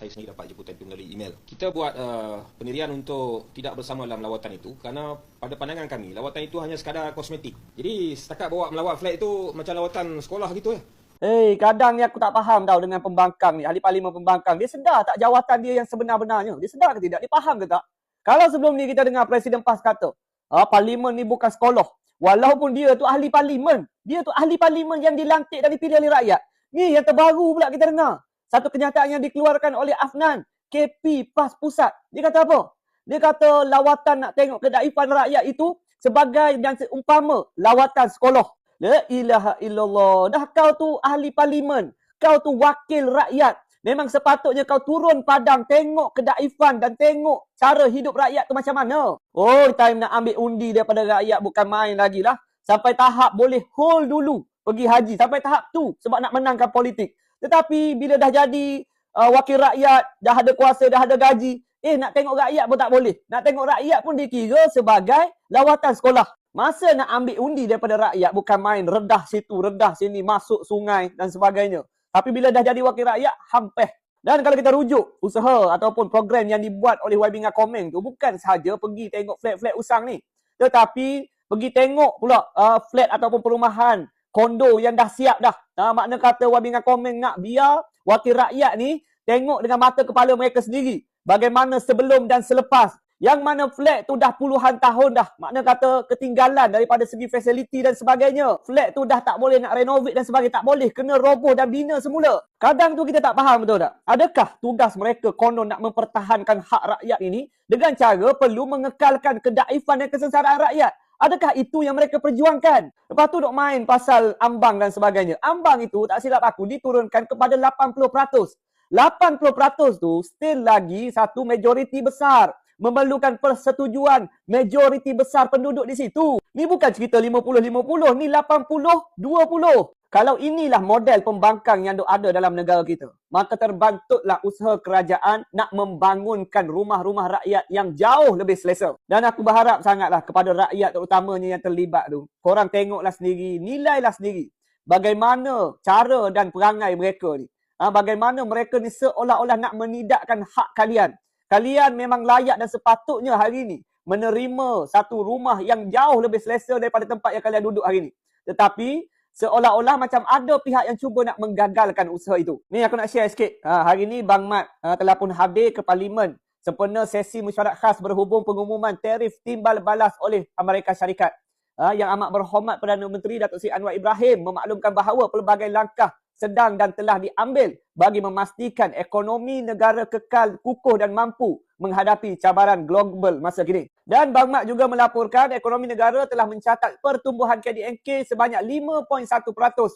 saya sendiri dapat jemputan itu melalui email. Kita buat uh, pendirian untuk tidak bersama dalam lawatan itu kerana pada pandangan kami lawatan itu hanya sekadar kosmetik. Jadi setakat bawa melawat flag itu macam lawatan sekolah gitu ya. Hei, kadang ni aku tak faham tau dengan pembangkang ni, ahli parlimen pembangkang. Dia sedar tak jawatan dia yang sebenar-benarnya? Dia sedar ke tidak? Dia faham ke tak? Kalau sebelum ni kita dengar Presiden PAS kata, ah, parlimen ni bukan sekolah. Walaupun dia tu ahli parlimen. Dia tu ahli parlimen yang dilantik dan dipilih oleh rakyat. Ni yang terbaru pula kita dengar. Satu kenyataan yang dikeluarkan oleh Afnan, KP PAS Pusat. Dia kata apa? Dia kata lawatan nak tengok kedaifan rakyat itu sebagai dan seumpama lawatan sekolah. La ilaha illallah. Dah kau tu ahli parlimen. Kau tu wakil rakyat. Memang sepatutnya kau turun padang tengok kedaifan dan tengok cara hidup rakyat tu macam mana. Oh, time nak ambil undi daripada rakyat bukan main lagi lah. Sampai tahap boleh hold dulu pergi haji. Sampai tahap tu sebab nak menangkan politik. Tetapi bila dah jadi uh, wakil rakyat, dah ada kuasa, dah ada gaji, eh nak tengok rakyat pun tak boleh. Nak tengok rakyat pun dikira sebagai lawatan sekolah. Masa nak ambil undi daripada rakyat bukan main redah situ, redah sini, masuk sungai dan sebagainya. Tapi bila dah jadi wakil rakyat, hampir. Dan kalau kita rujuk usaha ataupun program yang dibuat oleh YB dengan Komeng tu bukan sahaja pergi tengok flat-flat usang ni. Tetapi pergi tengok pula uh, flat ataupun perumahan kondo yang dah siap dah. Ha, makna kata Wabi dengan komen nak biar wakil rakyat ni tengok dengan mata kepala mereka sendiri. Bagaimana sebelum dan selepas. Yang mana flat tu dah puluhan tahun dah. Makna kata ketinggalan daripada segi fasiliti dan sebagainya. Flat tu dah tak boleh nak renovate dan sebagainya. Tak boleh. Kena roboh dan bina semula. Kadang tu kita tak faham betul tak? Adakah tugas mereka konon nak mempertahankan hak rakyat ini dengan cara perlu mengekalkan kedaifan dan kesensaraan rakyat? Adakah itu yang mereka perjuangkan? Lepas tu duk main pasal ambang dan sebagainya. Ambang itu tak silap aku diturunkan kepada 80%. 80% tu still lagi satu majoriti besar. Memerlukan persetujuan majoriti besar penduduk di situ. Ni bukan cerita 50-50. Ni 80-20. Kalau inilah model pembangkang yang ada dalam negara kita, maka terbentuklah usaha kerajaan nak membangunkan rumah-rumah rakyat yang jauh lebih selesa. Dan aku berharap sangatlah kepada rakyat terutamanya yang terlibat tu. Korang tengoklah sendiri, nilailah sendiri bagaimana cara dan perangai mereka ni. Ha, bagaimana mereka ni seolah-olah nak menidakkan hak kalian. Kalian memang layak dan sepatutnya hari ini menerima satu rumah yang jauh lebih selesa daripada tempat yang kalian duduk hari ini. Tetapi seolah-olah macam ada pihak yang cuba nak menggagalkan usaha itu. Ni aku nak share sikit. Ha, hari ni Bang Mat ha, telah pun hadir ke Parlimen sempena sesi mesyuarat khas berhubung pengumuman tarif timbal balas oleh Amerika Syarikat. Ha, yang amat berhormat Perdana Menteri Datuk Seri Anwar Ibrahim memaklumkan bahawa pelbagai langkah sedang dan telah diambil bagi memastikan ekonomi negara kekal kukuh dan mampu menghadapi cabaran global masa kini. Dan Bang Mat juga melaporkan ekonomi negara telah mencatat pertumbuhan KDNK sebanyak 5.1%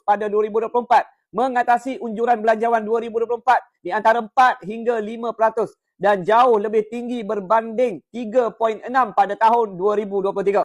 pada 2024 mengatasi unjuran belanjawan 2024 di antara 4 hingga 5% dan jauh lebih tinggi berbanding 3.6 pada tahun 2023.